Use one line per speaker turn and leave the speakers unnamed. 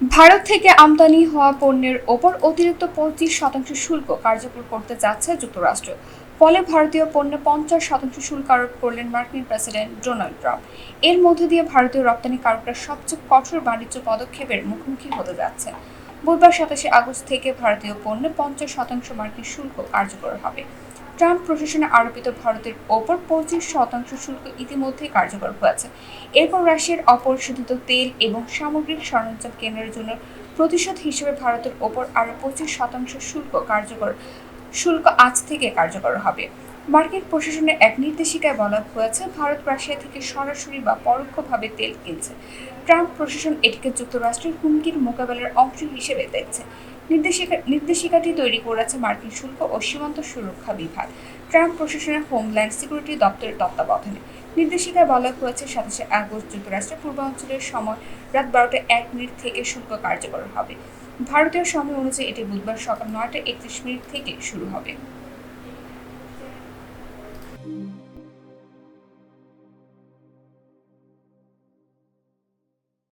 ভারত থেকে আমদানি হওয়া পণ্যের ওপর অতিরিক্ত পঁচিশ শতাংশ শুল্ক কার্যকর করতে যাচ্ছে যুক্তরাষ্ট্র। ফলে ভারতীয় পণ্যে পঞ্চাশ শতাংশ শুল্ক আরোপ করলেন মার্কিন প্রেসিডেন্ট ডোনাল্ড ট্রাম্প। এর মধ্য দিয়ে ভারতীয় রপ্তানিকারকরা সবচেয়ে কঠোর বাণিজ্য পদক্ষেপের মুখোমুখি হতে যাচ্ছে। বুধবার সাতাশে আগস্ট থেকে ভারতীয় পণ্যে পঞ্চাশ শতাংশ মার্কিন শুল্ক কার্যকর হবে। ট্রাম্প প্রশাসনে আরোপিত ভারতের ওপর পঁচিশ শতাংশ শুল্ক ইতিমধ্যেই কার্যকর হয়েছে। এরপর রাশিয়ার অপরিশোধিত তেল এবং সামগ্রিক সরঞ্জাম কেনার জন্য প্রতিশোধ হিসেবে ভারতের ওপর আরও পঁচিশ শতাংশ শুল্ক কার্যকর, শুল্ক আজ থেকে কার্যকর হবে। মার্কিন প্রশাসনের এক নির্দেশিকায় বলা হয়েছে, ভারত রাশিয়া থেকে সরাসরি বা পরোক্ষভাবে তেল কিনছে। ট্রাম্প প্রশাসন এটিকে যুক্তরাষ্ট্রের হুমকির মোকাবেলার অংশ হিসেবে দেখছে। নির্দেশিকা, নির্দেশিকাটি তৈরি করেছে মার্কিন শুল্ক ও সীমান্ত সুরক্ষা বিভাগ। ট্রাম্প প্রশাসনের হোমল্যান্ড সিকিউরিটি দপ্তরের তত্ত্বাবধানে নির্দেশিকায় বলা হয়েছে, সাতাশে আগস্ট যুক্তরাষ্ট্রের পূর্বাঞ্চলের সময় রাত বারোটা এক মিনিট থেকে শুল্ক কার্যকর হবে। ভারতীয় সময় অনুযায়ী এটি বুধবার সকাল নয়টা একত্রিশ মিনিট থেকে শুরু হবে।